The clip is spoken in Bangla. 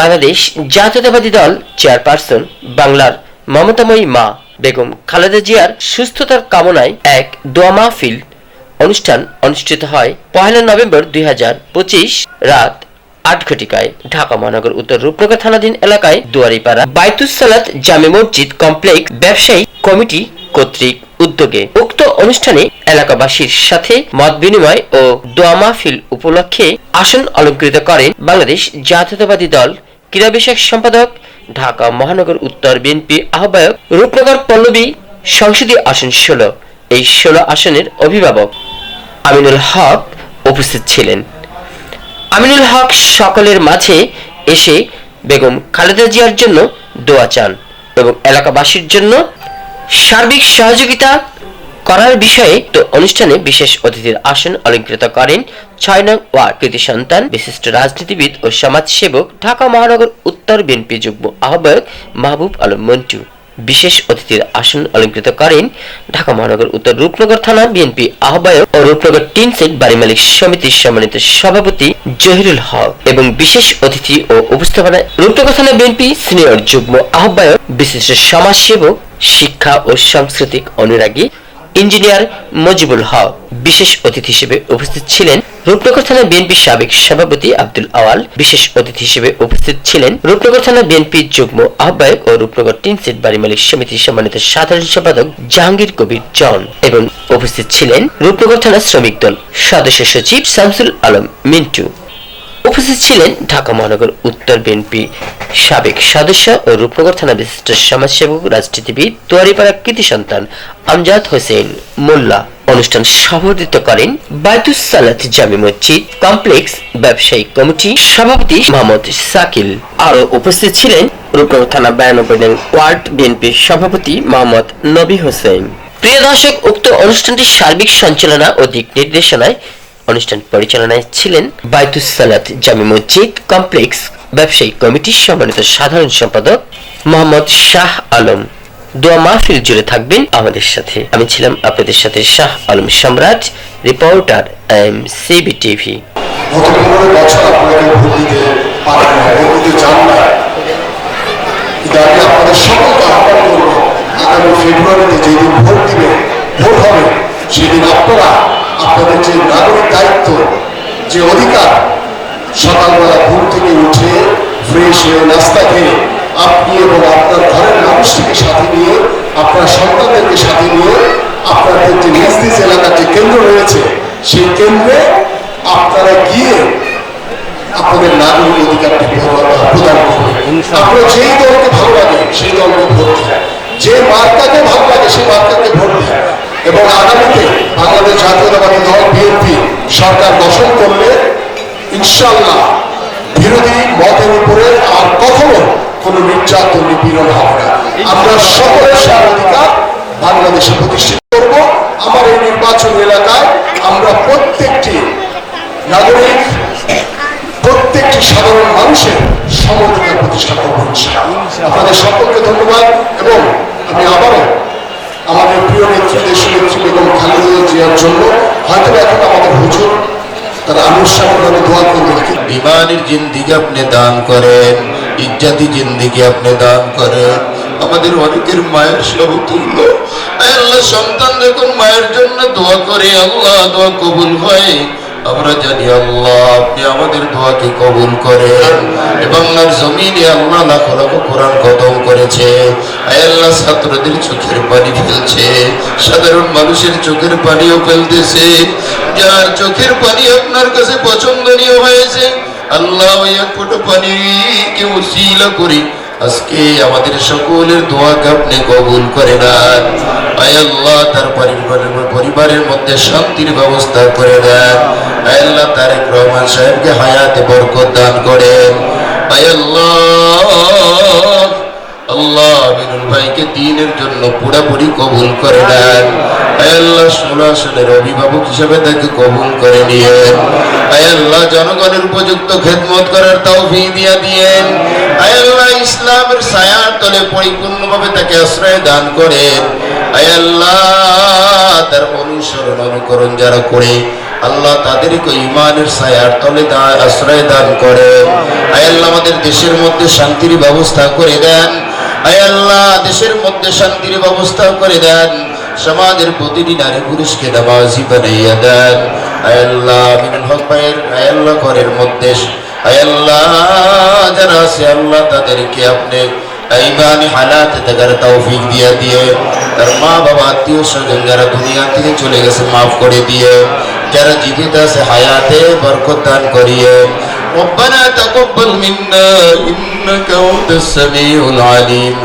বাংলাদেশ জাতীয়তাবাদী দল চেয়ারপারসন বাংলার মমতাময়ী মা বেগম খালেদা জিয়ার সুস্থতার কামনায় এক দোয়া মাহফিল অনুষ্ঠান অনুষ্ঠিত হয় পহেলা নভেম্বর দুই হাজার পঁচিশ রাত আট ঘটিকায় ঢাকা মহানগর উত্তর রূপনগর থানাধীন এলাকায় দুয়ারিপাড়া বাইতুস সালাত জামে মসজিদ কমপ্লেক্স ব্যবসায়ী কমিটি কর্তৃক উদ্যোগে উক্ত অনুষ্ঠানে এলাকাবাসীর সাথে মত বিনিময় ও দোয়া মাহফিল উপলক্ষে আসন অলঙ্কৃত করেন বাংলাদেশ জাতীয়তাবাদী দল। ক্রীড়া বিষয়ক সম্পাদক, ঢাকা মহানগর উত্তর বিএনপি আহ্বায়ক রূপনগর পল্লবী, সংসদীয় আসন ষোলো। এই ষোলো আসনের অভিভাবক আমিনুল হক উপস্থিত ছিলেন। আমিনুল হক সকলের মাঝে এসে বেগম খালেদা জিয়ার জন্য দোয়া চান এবং এলাকাবাসীর জন্য সার্বিক সহযোগিতা করার বিষয়ে তো অনুষ্ঠানে বিশেষ অতিথির আসন অলঙ্কৃত করেন ছয় নং ওয়ার্ড কৃতি সন্তান, বিশিষ্ট রাজনীতিবিদ ও সমাজসেবক, ঢাকা মহানগর উত্তর বিএনপি যুগ্ম আহ্বায়ক মাহবুব আলম মন্টু। বিশেষ অতিথির আসন অলঙ্কৃত করেন ঢাকা মহানগর উত্তর রূপনগর থানা বিএনপি আহ্বায়ক ও রূপনগর টিন সেট বাড়ি মালিক সমিতির সম্মানিত সভাপতি জহিরুল হক এবং বিশেষ অতিথি ও উপস্থাপনায় রূপনগর থানা বিএনপি সিনিয়র যুগ্ম আহ্বায়ক, বিশিষ্ট সমাজসেবক শিক্ষা ও সাংস্কৃতিক অনুরাগী ইঞ্জিনিয়ার মজিবুল হক, বিশেষ অতিথি হিসেবে উপস্থিত ছিলেন রূপনগর থানা বিএনপি সাবেক সভাপতি আব্দুল আওয়াল, বিশেষ অতিথি হিসেবে উপস্থিত ছিলেন রূপনগর থানা বিএনপি যুগ্ম আহ্বায়ক ও রূপনগর টিন সেট বাড়ি মালিক সমিতির সম্মানিত সাধারণ সম্পাদক জাহাঙ্গীর কবির জন এবং উপস্থিত ছিলেন রূপনগর থানা শ্রমিক দল সদস্য সচিব শামসুল আলম মিন্টু। উপস্থিত ছিলেন ঢাকা মহানগর উত্তর বিএনপি সাবেক সদস্য ও রূপনগর থানা বিশিষ্ট সমাজসেবক, রাজনীতিবিদ, তোয়ারিপাড়া কৃতি সন্তান আমজাদ হোসেন মোল্লা। অনুষ্ঠান সভাপতিত্ব করেন বাইতুস সালাত জামি মসজিদ কমপ্লেক্স ব্যবসায়ী কমিটি সভাপতি মোহাম্মদ সাকিল আরও উপস্থিত ছিলেন রূপনগর থানা বিরানব্বই নং ওয়ার্ড বিএনপি সভাপতি মোহাম্মদ নবী হোসেন। প্রিয় দর্শক, উক্ত অনুষ্ঠানটির সার্বিক সঞ্চালনা ও দিক নির্দেশনায় অনুষ্ঠান পরিচালনায় ছিলেন বাইতুস সালাত জামি মসজিদ কমপ্লেক্স ব্যবসায়ী কমিটির সম্মানিত সাধারণ সম্পাদক মোহাম্মদ শাহ আলম। দোয়া মাহফিল জুড়ে থাকবেন আমাদের সাথে। আমি ছিলাম আপনাদের সাথে শাহ আলম সম্রাট, রিপোর্টার এম সিবি টিভি। সেদিন আপনারা, আপনাদের যে নাগরিক যে অধিকার সকালবেলা ঘুম থেকে উঠে ফ্রেশ হয়ে নাস্তা খেয়ে আপনি এবং আপনার ঘরের মানুষটিকে সাথে নিয়ে আপনার সন্তানদেরকে সাথে নিয়ে আপনাদের যে নিজ নিজ এলাকার যে কেন্দ্র রয়েছে সেই কেন্দ্রে আপনারা গিয়ে আপনাদের নাগরিক অধিকারটি প্রদান করবেন আপনার যেই দলকে ভালো লাগে সেই দলকে ভোট দেন। যে মার্কাকে ভালো লাগে সেই মার্কাকে ভোট দেন। এবং আগামীতে বাংলাদেশ জাতীয়তাবাদী দল সরকার গঠন করলে ইনশাল্লাহ বিরোধী মতের উপরে আর কখনো কোনো নির্যাতন, নিপীড়ন হবে না আমরা সকলের স্বাধিকার বাংলাদেশে প্রতিষ্ঠিত করব আমার এই নির্বাচন এলাকায় আমরা প্রত্যেকটি নাগরিক, প্রত্যেকটি সাধারণ মানুষের সমধিকার প্রতিষ্ঠা করব। আপনাদের সকলকে ধন্যবাদ এবং আমি আবারও করবেন। কিন্তু জিন্দিগি আপনি দান করেন, ইজ্জাতি জিন্দিগি আপনি দান করেন। আমাদের অনেকের মায়ের সমতুল্য আল্লাহ সন্তান যখন মায়ের জন্য দোয়া করে, আল্লাহ দোয়া কবুল হয়। আমরা জানি আল্লাহ, আপনি আমাদের দোয়াকে কবুল এবং আর জমিনে আল্লাহ লাখ লাখ কোরআন কদম করেছে। আল্লাহ, ছাত্রদের চোখের পানি ফেলছে। সাধারণ মানুষের চোখের পানিও ফেলতেছে। যার চোখের পানি আপনার কাছে পছন্দনীয় হয়েছে, আল্লাহ ওই এক ফুটো পানি কেউ শিলা করি আজকে আমাদের সকলের দোয়াকে আপনি কবুল করে আয় আল্লাহ, তার পরিবারের মধ্যে শান্তির ব্যবস্থা করে দেন। আল্লাহ, তারেক রহমান সাহেবকে হায়াতে বরকত দান করেন। আয় আল্লাহ আল্লাহ আমিনুল ভাইকে দিনের জন্য পুরাপুরি কবুল করে আয় আল্লাহ সুরাসনের অভিভাবক হিসেবে তাকে কবুল করে নিয়েন আয় আল্লাহ জনগণের উপযুক্ত খেদমত করার তাও দিয়া দিয়েন। আল্লাহ ইসলামের ছায়ার তলে পরিপূর্ণভাবে তাকে আশ্রয় দান করেন। আল্লাহ তার অনুসরণ অনুকরণ যারা করে, আল্লাহ তাদেরকে ইমানের ছায়ার তলে আশ্রয় দান করেন। আয় আল্লাহ আমাদের দেশের মধ্যে শান্তির ব্যবস্থা করে দেন। আয় আল্লাহ দেশের মধ্যে শান্তির ব্যবস্থা করে দেন। সমাজের প্রতিটি নারী পুরুষকে নামাজি বানাইয়া দেন আয় আল্লাহ মিনুল হক ভাইয়ের আয় আল্লাহ ঘরের মধ্যে আয় আল্লাহ যারা আছে আল্লাহ তাদেরকে আপনি ইমানি হালাতে থাকার তৌফিক দিয়ে দিয়ে তার মা বাবা আত্মীয় স্বজন যারা দুনিয়া থেকে চলে গেছে মাফ করে দিয়ে যারা জীবিত আছে হায়াতে বরকত দান করিয়ে ربنا تقبل منا إنك أنت السميع العليم